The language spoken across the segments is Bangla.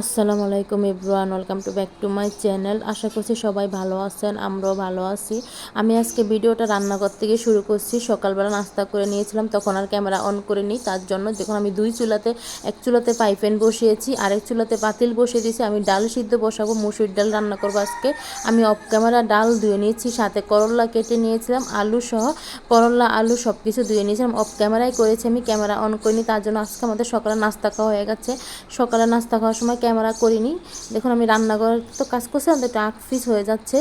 আসসালামু আলাইকুম Ibran welcome to back to my channel. আশা করছি সবাই ভালো আছেন, আমরাও ভালো আছি। আমি আজকে ভিডিওটা রান্নাঘর থেকে শুরু করছি। সকালবেলা নাস্তা করে নিয়েছিলাম, তখন আর ক্যামেরা অন করে নিই। তার জন্য যখন আমি দুই চুলাতে, এক চুলাতে পাইপেন বসিয়েছি আরেক চুলাতে পাতিল বসিয়ে দিয়েছি, আমি ডাল সিদ্ধ বসাবো, মুসুর ডাল রান্না করব আজকে। আমি অফ ক্যামেরা ডাল ধুয়ে নিয়েছি, সাথে করলা কেটে নিয়েছিলাম, আলু সহ করলা, আলু সব কিছু ধুয়ে নিয়েছিলাম। অফ ক্যামেরায় করেছি আমি, ক্যামেরা অন করিনি, তার জন্য আজকে আমাদের সকালে নাস্তা খাওয়া হয়ে গেছে। সকালে নাস্তা খাওয়ার সময় ক্যামেরা করিনি। দেখুন আমি রান্নাঘর তো কাজ করছি, আমাদের একটু ফিস হয়ে যাচ্ছে।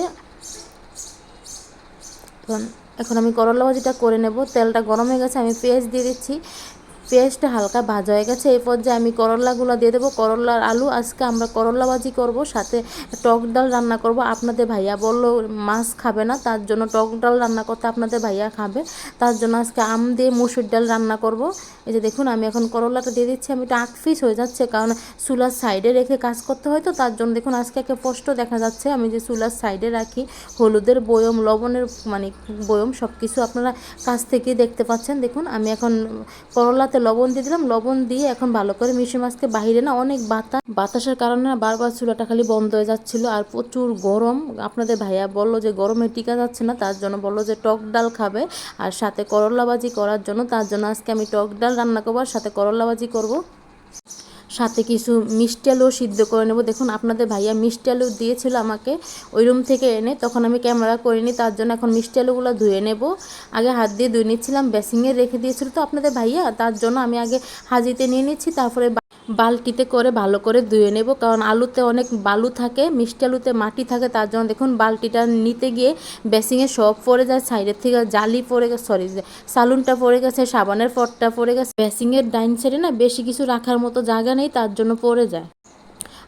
এখন এখন আমি করলা ভাজিটা করে নেব। তেলটা গরম হয়ে গেছে, আমি পেঁয়াজ দিয়ে দিচ্ছি। পেঁয়াজটা হালকা ভাজা হয়ে গেছে। এই পর্যায়ে আমি করলাগুলো দিয়ে দেবো। করলার আলু আজকে আমরা করলা ভাজি করব, সাথে টক ডাল রান্না করব। আপনাদের ভাইয়া বলল মাছ খাবে না, তার জন্য টক ডাল রান্না করতে আপনাদের ভাইয়া খাবে। তার জন্য আজকে আম দিয়ে মুসুর ডাল রান্না করব। এই যে দেখুন, আমি এখন করলাটা দিয়ে দিচ্ছি। আমি একটু আঁকফিস হয়ে যাচ্ছে, কারণ চুলার সাইডে রেখে কাজ করতে হয় তো, তার জন্য দেখুন, আজকে একে স্পষ্ট দেখা যাচ্ছে। আমি যে চুলার সাইডে রাখি, হলুদের বয়ম, লবণের মানে বয়ম সব কিছু আপনারা কাছ থেকেই দেখতে পাচ্ছেন। দেখুন, আমি এখন করলাতে লবণ দিয়ে দিলাম। লবণ দিয়ে এখন ভালো করে মিশে মাছকে বাহিরে না অনেক বাতাস বাতাসের কারণে না বারবার চুলাটা খালি বন্ধ হয়ে যাচ্ছিল আর প্রচুর গরম। আপনাদের ভাইয়া বলল যে গরমে টিকা যাচ্ছে না, তার জন্য বলল যে টক ডাল খাবে আর সাথে করলা ভাজি করার জন্য, তার জন্য আজকে আমি টক ডাল রান্না করব আর সাথে করলা ভাজি করব। সাথে কিছু মিষ্টি আলুও সিদ্ধ করে নেব। দেখুন, আপনাদের ভাইয়া মিষ্টি আলু দিয়েছিল আমাকে, ওই রুম থেকে এনে, তখন আমি ক্যামেরা করিনি, তার জন্য এখন মিষ্টি আলুগুলো ধুয়ে নেব। আগে হাত দিয়ে ধুয়ে নিচ্ছিলাম, বেসিংয়ে রেখে দিয়েছিল তো আপনাদের ভাইয়া, তার জন্য আমি আগে হাজিতে নিয়ে নিচ্ছি, তারপরে বালতিতে করে ভালো করে ধুয়ে নেব, কারণ আলুতে অনেক বালু থাকে, মিষ্টি আলুতে মাটি থাকে, তার জন্য দেখুন বালতিটা নিতে গিয়ে বেসিংয়ে সব পড়ে যায়, সাইডের থেকে জালি পড়ে গেছে সরি সালুনটা পড়ে গেছে, সাবানের পটটা পড়ে গেছে। বেসিংয়ের ডাইন সাইডে না বেশি কিছু রাখার মতো জায়গা নেই, তার জন্য পড়ে যায়।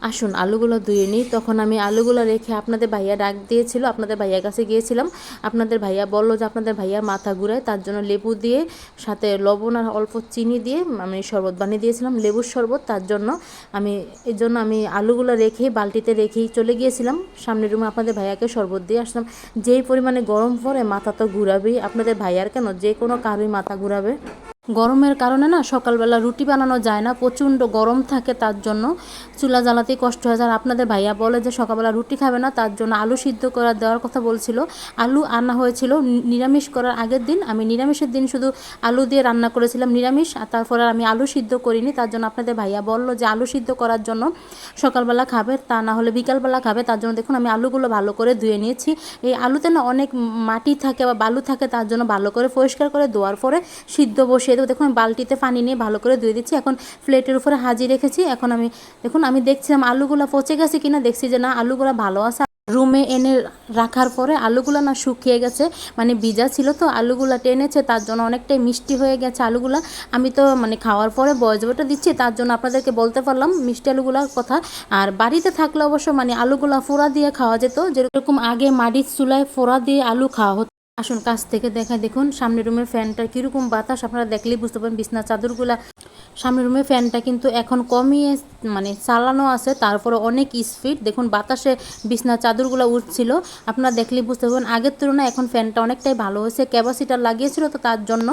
আসুন, আলুগুলো ধুয়ে নিই। তখন আমি আলুগুলো রেখে আপনাদের ভাইয়া ডাক দিয়েছিল, আপনাদের ভাইয়ার কাছে গিয়েছিলাম। আপনাদের ভাইয়া বলল যে আপনাদের ভাইয়া মাথা ঘুরায়, তার জন্য লেবু দিয়ে, সাথে লবণ আর অল্প চিনি দিয়ে আমি শরবত বানিয়ে দিয়েছিলাম, লেবুর শরবত। তার জন্য আমি, এর জন্য আমি আলুগুলো রেখেই বালতিতে রেখেই চলে গিয়েছিলাম। সামনের রুমে আপনাদের ভাইয়াকে শরবত দিয়ে আসলাম। যেই পরিমাণে গরম পড়ে, মাথা তো ঘুরাবেই। আপনাদের ভাইয়ার কেন? যে কোনো কারোই মাথা ঘুরাবে। গরমের কারণে না সকালবেলা রুটি বানানো যায় না, প্রচণ্ড গরম থাকে তার জন্য। চুলা জ্বালাতেই কষ্ট হয়ে। আর আপনাদের ভাইয়া বলে যে সকালবেলা রুটি খাবে না, তার জন্য আলু সিদ্ধ করা দেওয়ার কথা বলছিল। আলু আনা হয়েছিল নিরামিষ করার আগের দিন। আমি নিরামিষের দিন শুধু আলু দিয়ে রান্না করেছিলাম নিরামিষ, আর তারপরে আমি আলু সিদ্ধ করিনি। তার জন্য আপনাদের ভাইয়া বলল যে আলু সিদ্ধ করার জন্য সকালবেলা খাবে, তা না হলে বিকালবেলা খাবে। তার জন্য দেখুন আমি আলুগুলো ভালো করে ধুয়ে নিয়েছি। এই আলুতে না অনেক মাটি থাকে বা বালু থাকে, তার জন্য ভালো করে পরিষ্কার করে ধোয়ার পরে সিদ্ধ বসিয়ে দেবো। দেখুন, বালতিতে পানি নিয়ে ভালো করে ধুয়ে দিচ্ছি। এখন প্লেটের উপরে হাজির রেখেছি। এখন আমি, দেখুন, আমি দেখছিলাম আলুগুলো পচে গেছে কিনা, দেখছি যে না, আলুগুলো ভালো আছে। রুমে এনে রাখার পরে আলুগুলো না শুকিয়ে গেছে মানে ভিজা ছিল তো, আলুগুলো টেনেছে, তার জন্য অনেকটাই মিষ্টি হয়ে গেছে আলুগুলো। আমি তো মানে খাওয়ার পরে বয়জবটা দিচ্ছি, তার জন্য আপনাদেরকে বলতে পারলাম মিষ্টি আলুগুলোর কথা। আর বাড়িতে থাকলে অবশ্য মানে আলুগুলো ফোড়া দিয়ে খাওয়া যেত, যেরকম আগে মাটির চুলায় ফোড়া দিয়ে আলু খাওয়া হতো। আসুন, কাছ থেকে দেখায় দেখুন, সামনের রুমের ফ্যানটা কীরকম বাতাস, আপনারা দেখলেই বুঝতে পারেন বিছনা, চাদরগুলা। সামনের রুমে ফ্যানটা কিন্তু এখন কমই মানে চালানো আছে, তারপরে অনেক স্পিড। দেখুন, বাতাসে বিছনা, চাদরগুলো উঠছিল। আপনারা দেখলেই বুঝতে পারবেন, আগের তুলনায় এখন ফ্যানটা অনেকটাই ভালো হয়েছে, ক্যাপাসিটার লাগিয়েছিল তো তার জন্য।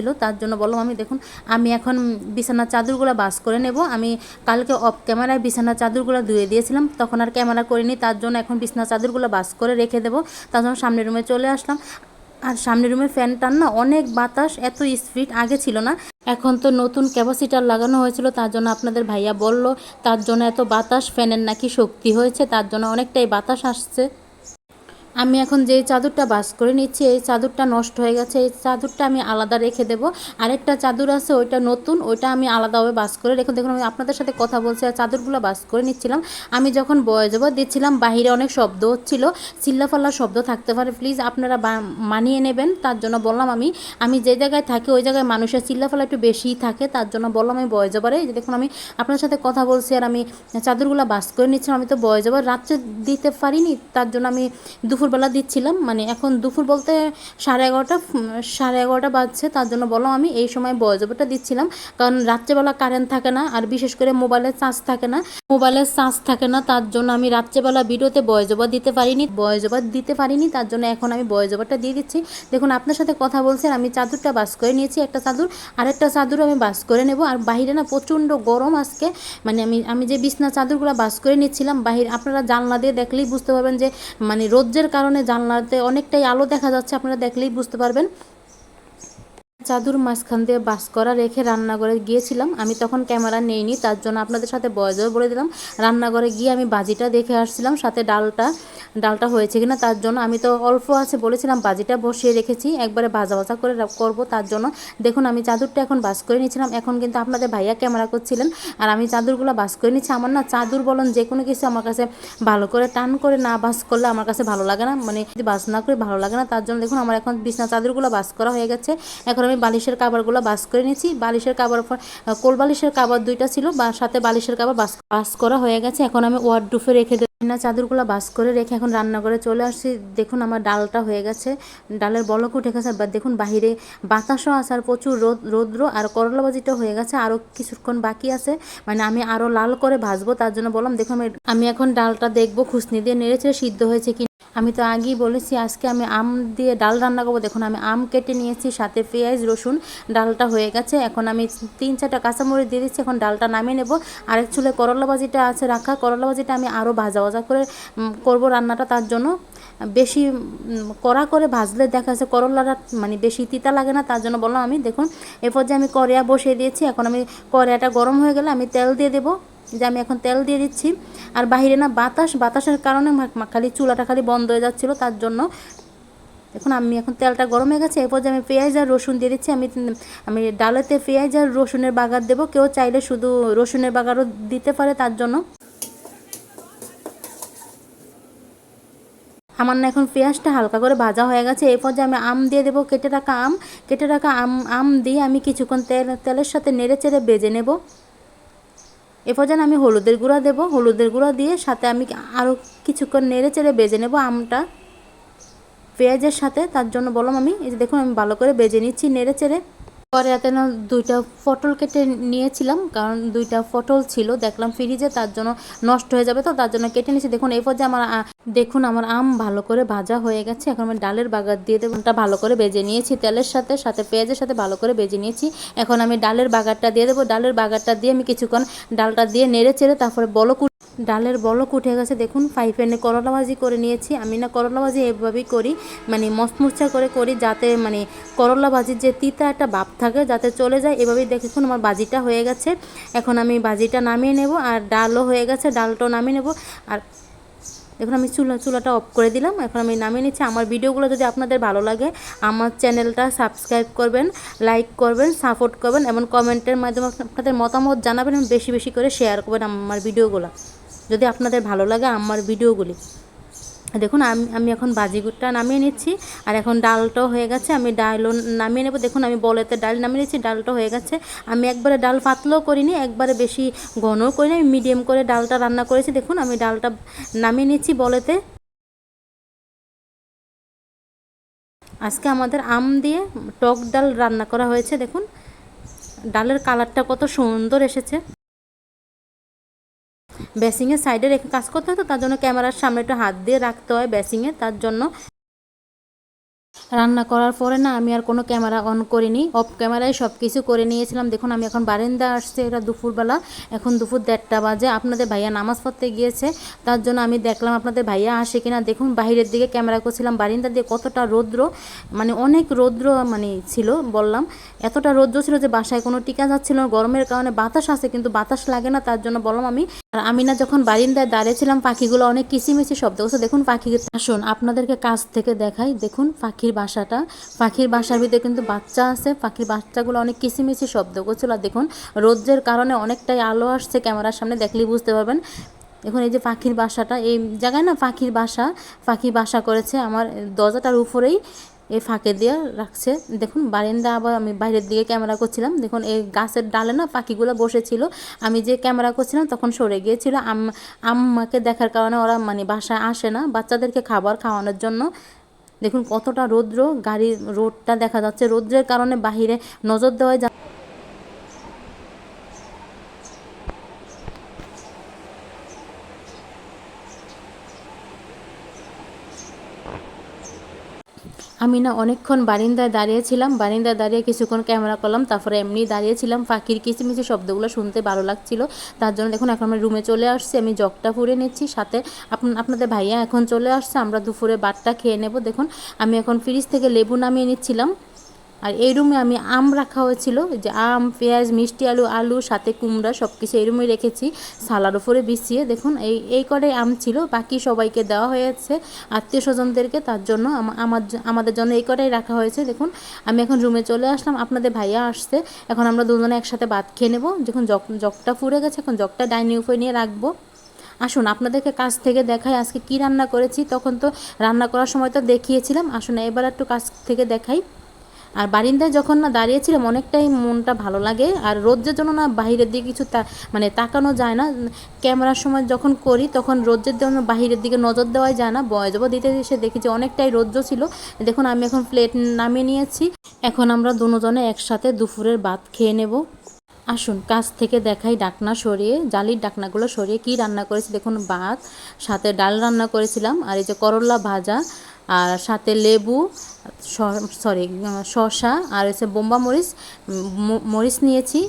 ছিল, তার জন্য বললাম, আমি দেখুন, আমি এখন বিছানার চাদরগুলো বাস করে নেব। আমি কালকে অফ ক্যামেরায় বিছানার চাদরগুলো ধুয়ে দিয়েছিলাম, তখন আর ক্যামেরা করিনি, তার জন্য এখন বিছানার চাদরগুলো বাস করে রেখে দেবো। তার জন্য সামনের রুমে চলে আসলাম। আর সামনের রুমের ফ্যানটার না, অনেক বাতাস, এত স্পিড, আগে ছিল না। এখন তো নতুন ক্যাপাসিটার লাগানো হয়েছিল, তার জন্য আপনাদের ভাইয়া বলল, তার জন্য এত বাতাস, ফ্যানের নাকি শক্তি হয়েছে, তার জন্য অনেকটাই বাতাস আসছে। আমি এখন যে চাদরটা বাস করে নিচ্ছি, এই চাদরটা নষ্ট হয়ে গেছে। এই চাদরটা আমি আলাদা রেখে দেবো। আরেকটা চাদর আছে, ওইটা নতুন, ওইটা আমি আলাদাভাবে বাস করে রেখে দেখুন, আমি আপনাদের সাথে কথা বলছি, আর চাদরগুলো বাস করে নিচ্ছিলাম। আমি যখন বয়জবা দিচ্ছিলাম, বাহিরে অনেক শব্দ হচ্ছিল। চিল্লাফাল্লা শব্দ থাকতে পারে, প্লিজ আপনারা মানিয়ে নেবেন। তার জন্য বললাম আমি আমি যে জায়গায় থাকি, ওই জায়গায় মানুষের চিল্লাফাল্লা একটু বেশিই থাকে। তার জন্য বললাম আমি বয়জবারে যে দেখুন, আমি আপনার সাথে কথা বলছি, আর আমি চাদরগুলো বাস করে নিচ্ছিলাম। আমি তো বয়জবার রাত্রে দিতে পারিনি। তার জন্য আমি দুপুর দুপুরবেলা দিচ্ছিলাম মানে এখন দুপুর বলতে সাড়ে এগারোটা সাড়ে এগারোটা বাজছে, তার জন্য বললাম আমি এই সময় ওভারটা দিচ্ছিলাম। কারণ রাত্রেবেলা কারেন্ট থাকে না, আর বিশেষ করে মোবাইলের চার্জ থাকে না। মোবাইলের চার্জ থাকে না, তার জন্য আমি রাত্রেবেলা ভিডিওতে ওভার দিতে পারিনি ওভার দিতে পারিনি, তার জন্য এখন আমি ওভারটা দিয়ে দিচ্ছি। দেখুন, আপনার সাথে কথা বলছেন আমি চাদরটা বাস করে নিয়েছি, একটা চাদর। আরেকটা চাদর আমি বাস করে নেব, আর বাইরে না প্রচণ্ড গরম আজকে। মানে আমি আমি যে বিছনা চাদরগুলো বাস করে নিচ্ছিলাম, বাহির, আপনারা জানলা দিয়ে দেখলেই বুঝতে পারবেন যে মানে রোদ্রের কারণে জানলাতে অনেকটাই আলো দেখা যাচ্ছে আপনারা দেখলেই বুঝতে পারবেন। চাদুর মাঝখান দিয়ে বাস করা রেখে রান্নাঘরে গিয়েছিলাম। আমি তখন ক্যামেরা নেইনি, তার জন্য আপনাদের সাথে বয়সও বলে দিলাম। রান্নাঘরে গিয়ে আমি বাজিটা দেখে আসছিলাম, সাথে ডালটা ডালটা হয়েছে কিনা তার জন্য। আমি তো অল্প আছে বলেছিলাম, বাজিটা বসিয়ে রেখেছি, একবারে ভাজা ভাজা করে করব তার জন্য। দেখুন, আমি চাদরটা এখন বাস করে নিয়েছিলাম। এখন কিন্তু আপনাদের ভাইয়া ক্যামেরা করছিলেন, আর আমি চাদরগুলো বাস করে নিচ্ছি। আমার না চাদর বলুন যে কোনো কিছু আমার কাছে ভালো করে টান করে না বাস করলে আমার কাছে ভালো লাগে না। মানে বাস না করে ভালো লাগে না, তার জন্য দেখুন, আমার এখন বিছনা চাদরগুলো বাস করা হয়ে গেছে। এখন আমি বালিশের কাবারগুলো বাস করে নিয়েছি। বালিশের কাবার কোল বালিশের কাবার দুইটা ছিল, বা সাথে বালিশের কাবার বাস বাস করা হয়ে গেছে। এখন আমি ওয়ার্ড ডুফে রেখে না চাদরগুলো বাস করে রেখে এখন রান্নাঘরে চলে আসছি। দেখুন আমার ডালটা হয়ে গেছে। ডালের বলক উঠে গেছে। বা দেখুন বাহিরে বাতাসও আছে আর প্রচুর রোদ, রৌদ্র আর করলা ভাজিটা হয়ে গেছে। আরও কিছুক্ষণ বাকি আছে। মানে আমি আরও লাল করে ভাজবো, তার জন্য বললাম, দেখুন, আমি এখন ডালটা দেখব, খুসনি দিয়ে নেড়েছে সিদ্ধ হয়েছে কি আমি তো আগেই বলেছি, আজকে আমি আম দিয়ে ডাল রান্না করব। দেখুন, আমি আম কেটে নিয়েছি, সাথে পেঁয়াজ, রসুন, ডালটা হয়ে গেছে। এখন আমি তিন চারটা কাঁচামরিচ দিয়ে দিচ্ছি। এখন ডালটা নামিয়ে নেব। আরেক চুলে করলা ভাজিটা আছে, রাখা। করলা ভাজিটা আমি আরও ভাজা ভাজা করে করব রান্নাটা তার জন্য। বেশি কড়া করে ভাজলে দেখা যাচ্ছে করলাটা মানে বেশি তিতা লাগে না, তার জন্য বললাম আমি, দেখুন, এরপর যে আমি কড়াইয়া বসিয়ে দিয়েছি, এখন আমি কড়াইটা গরম হয়ে গেলে আমি তেল দিয়ে দেবো। যে আমি এখন তেল দিয়ে দিচ্ছি। আর বাইরে না বাতাস, বাতাসের কারণে খালি চুলাটা খালি বন্ধ হয়ে যাচ্ছিল, তার জন্য। এখন আমি এখন তেলটা গরম হয়ে গেছে, এরপর যে আমি পেঁয়াজ আর রসুন দিয়ে দিচ্ছি, আমি আমি ডালেতে পেঁয়াজ আর রসুনের বাগার দেবো। কেউ চাইলে শুধু রসুনের বাগারও দিতে পারে তার জন্য। আমার না এখন পেঁয়াজটা হালকা করে ভাজা হয়ে গেছে। এরপর যে আমি আম দিয়ে দেবো, কেটে রাখা আম। কেটে রাখা আম আম দিয়ে আমি কিছুক্ষণ তেল, তেলের সাথে নেড়ে চেড়ে বেজে নেব। এরপর যেন আমি হলুদের গুঁড়া দেবো। হলুদের গুঁড়া দিয়ে সাথে আমি আরও কিছুক্ষণ নেড়ে চেড়ে বেজে নেব আমটা। পেঁয়াজের সাথে, তার জন্য বললাম আমি, এই যে দেখুন আমি ভালো করে বেজে নিচ্ছি নেড়ে চেড়ে। পরে এতে না দুইটা পটল কেটে নিয়েছিলাম, কারণ দুইটা পটল ছিল, দেখলাম ফ্রিজে তার জন্য নষ্ট হয়ে যাবে তো, তার জন্য কেটে নিয়েছি। দেখুন, এই পর্যায়ে আমার দেখুন আমার আম ভালো করে ভাজা হয়ে গেছে। এখন আমি ডালের বাগার দিয়ে দেবো। ওটা ভালো করে বেজে নিয়েছি তেলের সাথে সাথে পেঁয়াজের সাথে ভালো করে বেজে নিয়েছি। এখন আমি ডালের বাগারটা দিয়ে দেবো। ডালের বাগারটা দিয়ে আমি কিছুক্ষণ ডালটা দিয়ে নেড়ে চেড়ে তারপরে বলক ডালের বলক উঠে গেছে। দেখুন, ফ্রাই প্যানে করলা ভাজি করে নিয়েছি। আমি না করলা ভাজি এভাবেই করি মানে মচমুচা করে করি যাতে মানে করলা ভাজির যে তিতা একটা ভাব থাকে যাতে চলে যায়। এভাবেই দেখুন আমার ভাজিটা হয়ে গেছে। এখন আমি ভাজিটা নামিয়ে নেব আর ডালও হয়ে গেছে। ডালটাও নামিয়ে নেব। আর এখন আমি চুলা, চুলাটা অফ করে দিলাম। এখন আমি নামিয়ে নিচ্ছি। আমার ভিডিওগুলো যদি আপনাদের ভালো লাগে, আমার চ্যানেলটা সাবস্ক্রাইব করবেন লাইক করবেন সাপোর্ট করবেন, এবং কমেন্টের মাধ্যমে আপনাদের মতামত জানাবেন বেশি বেশি করে শেয়ার করবেন আমার ভিডিওগুলো। যদি আপনাদের ভালো লাগে আমার ভিডিওগুলি। দেখুন, আমি আমি এখন বাজিগুটটা নামিয়ে নিচ্ছি, আর এখন ডালটাও হয়ে গেছে, আমি ডালও নামিয়ে নেব। দেখুন, আমি বলেতে ডাল নামিয়ে নিচ্ছি ডালটা হয়ে গেছে। আমি একবারে ডাল পাতলাও করিনি, একবারে বেশি ঘনও করিনি, আমি মিডিয়াম করে ডালটা রান্না করেছি। দেখুন, আমি ডালটা নামিয়ে নিচ্ছি বলেতে। আজকে আমাদের আম দিয়ে টক ডাল রান্না করা হয়েছে, দেখুন। ডালের কালারটা কত সুন্দর এসেছে। বেসিংয়ের সাইডে রেখে কাজ করতে হয় তো তার জন্য ক্যামেরার সামনে একটু হাত দিয়ে রাখতে হয় বেসিংয়ে তার জন্য রান্না করার পরে না আমি আর কোনো ক্যামেরা অন করিনি। অফ ক্যামেরায় সব কিছু করে নিয়েছিলাম। দেখুন, আমি এখন বারান্দা আসছে, এটা দুপুরবেলা। এখন দুপুর দেড়টা বাজে। আপনাদের ভাইয়া নামাজ পড়তে গিয়েছে। তার জন্য আমি দেখলাম, আপনাদের ভাইয়া আসে কিনা? দেখুন বাইরের দিকে ক্যামেরা করছিলাম। বারিন্দা দিয়ে কতটা রৌদ্র মানে অনেক রৌদ্র মানে ছিল, বললাম। এতটা রৌদ্র ছিল যে বাসায় কোনো টিকা যাচ্ছিল না। গরমের কারণে বাতাস আছে, কিন্তু বাতাস লাগে না। তার জন্য বললাম আমি, আর আমি না যখন বারিন্দায় দাঁড়িয়েছিলাম, পাখিগুলো অনেক কিচিমিচি শব্দ করছে। দেখুন, পাখি, আসুন, আপনাদেরকে কাছ থেকে দেখাই। দেখুন, পাখির বাসাটা। পাখির বাসার ভিতরে কিন্তু বাচ্চা আছে। পাখির বাচ্চাগুলো অনেক কিচিমিচি শব্দ করছিল আর দেখুন, রোদ্রের কারণে অনেকটাই আলো আসছে ক্যামেরার সামনে, দেখলেই বুঝতে পারবেন। এখন এই যে পাখির বাসাটা, এই জায়গায় না পাখির বাসা পাখি বাসা করেছে আমার দরজাটার উপরেই এই ফাঁকে দিয়ে রাখছে। দেখুন, বারেন্দা আবার আমি বাইরের দিকে ক্যামেরা করছিলাম। দেখুন, এই গাছের ডালে না পাখিগুলো বসেছিল। আমি যে ক্যামেরা করছিলাম, তখন সরে গিয়েছিল। আম, আম্মাকে দেখার কারণে ওরা মানে বাসায় আসে না। বাচ্চাদেরকে খাবার খাওয়ানোর জন্য দেখুন কতটা রৌদ্র গাড়ির রোডটা দেখা যাচ্ছে। রৌদ্রের কারণে বাহিরে নজর দেওয়া আমি না অনেকক্ষণ বারিন্দায় দাঁড়িয়েছিলাম। বারিন্দায় দাঁড়িয়ে কিছুক্ষণ ক্যামেরা করলাম, তারপরে এমনি দাঁড়িয়েছিলাম। পাখির কিচিমিচি শব্দগুলো শুনতে ভালো লাগছিল। তার জন্য দেখুন, এখন আমার রুমে চলে আসছি। আমি জগটা ফুরে নিচ্ছি। সাথে আপন- আপনাদের ভাইয়া এখন চলে আসছে। আমরা দুপুরে বাটটা খেয়ে নেব। দেখুন, আমি এখন ফ্রিজ থেকে লেবু নামিয়ে নিচ্ছিলাম। আর এই রুমে আমি আম রাখা হয়েছিল যে আম, পেঁয়াজ, মিষ্টি আলু আলু, সাথে কুমড়া সব কিছু এই রুমে রেখেছি। সালার উপরে বিছিয়ে দেখুন, এই এই কটাই আম ছিল, বাকি সবাইকে দেওয়া হয়েছে, আত্মীয় স্বজনদেরকে, তার জন্য আমার আমাদের জন্য এই কটাই রাখা হয়েছে, দেখুন। আমি এখন রুমে চলে আসলাম, আপনাদের ভাইয়া আসছে, এখন আমরা দুজনে একসাথে ভাত খেয়ে নেব, যখন জগ জগটা ফুরে গেছে, এখন জগটা ডাইনিং উপরে নিয়ে রাখব। আসুন, আপনাদেরকে কাছ থেকে দেখাই আজকে কি রান্না করেছি, তখন তো রান্না করার সময় তো দেখিয়েছিলাম, আসুন এবার একটু কাছ থেকে দেখাই। আর বারিন্দায় যখন না দাঁড়িয়েছিলাম অনেকটাই মনটা ভালো লাগে। আর রোদ্রের জন্য না বাহিরের দিকে কিছু তা মানে তাকানো যায় না। ক্যামেরার সময় যখন করি, তখন রোদ্রের জন্য বাহিরের দিকে নজর দেওয়াই যায় না। বয়জব দিতে এসে দেখি যে অনেকটাই রোদ্র ছিল। দেখুন, আমি এখন প্লেট নামিয়ে নিয়েছি। এখন আমরা দুজনে একসাথে দুপুরের ভাত খেয়ে নেব। আসুন, কাছ থেকে দেখাই ডাকনা সরিয়ে, জালির ডাকনাগুলো সরিয়ে কি রান্না করেছি দেখুন, ভাত, সাথে ডাল রান্না করেছিলাম, আর এই যে করলা ভাজা, আর সাথে লেবু সরি শসা, আর হচ্ছে বোম্বা মরিচ মরিচ নিয়েছি।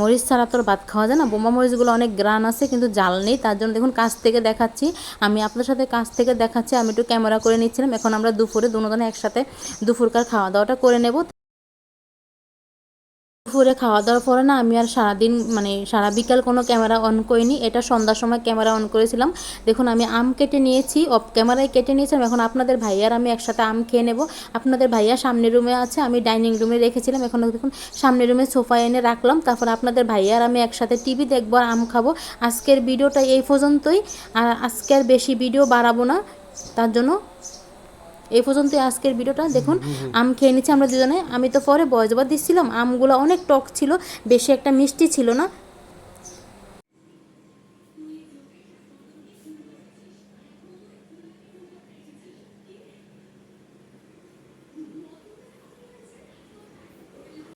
মরিচ ছাড়া তোর ভাত খাওয়া যায় না, বোম্বা মরিচগুলো অনেক গ্রান আছে, কিন্তু জাল নেই, তার জন্য দেখুন কাছ থেকে দেখাচ্ছি। আমি আপনার সাথে কাছ থেকে দেখাচ্ছি, আমি একটু ক্যামেরা করে নিচ্ছিলাম, এখন আমরা দুপুরে দুজনে একসাথে দুপুরকার খাওয়া দাওয়াটা করে নেব। দুপুরে খাওয়া দাওয়ার পরে না আমি আর সারাদিন মানে সারা বিকাল কোনো ক্যামেরা অন করিনি। এটা সন্ধ্যার সময় ক্যামেরা অন করেছিলাম। দেখুন, আমি আম কেটে নিয়েছি, অফ ক্যামেরায় কেটে নিয়েছিলাম এখন আপনাদের ভাইয়ার আমি একসাথে আম খেয়ে নেব। আপনাদের ভাইয়া সামনের রুমে আছে, আমি ডাইনিং রুমে রেখেছিলাম। এখন দেখুন সামনের রুমে সোফা এনে রাখলাম। তারপর আপনাদের ভাইয়ার আমি একসাথে টিভি দেখব আর আম খাব। আজকের ভিডিওটা এই পর্যন্তই। আর আজকের বেশি ভিডিও বাড়াবো না। তার জন্য এই পর্যন্ত আজকের ভিডিওটা। দেখুন, আম খেয়ে নিচ্ছি আমরা দুজনে। আমি তো পরে বয়জবা দিচ্ছিলাম। আমগুলো অনেক টক ছিল, বেশি একটা মিষ্টি ছিল না।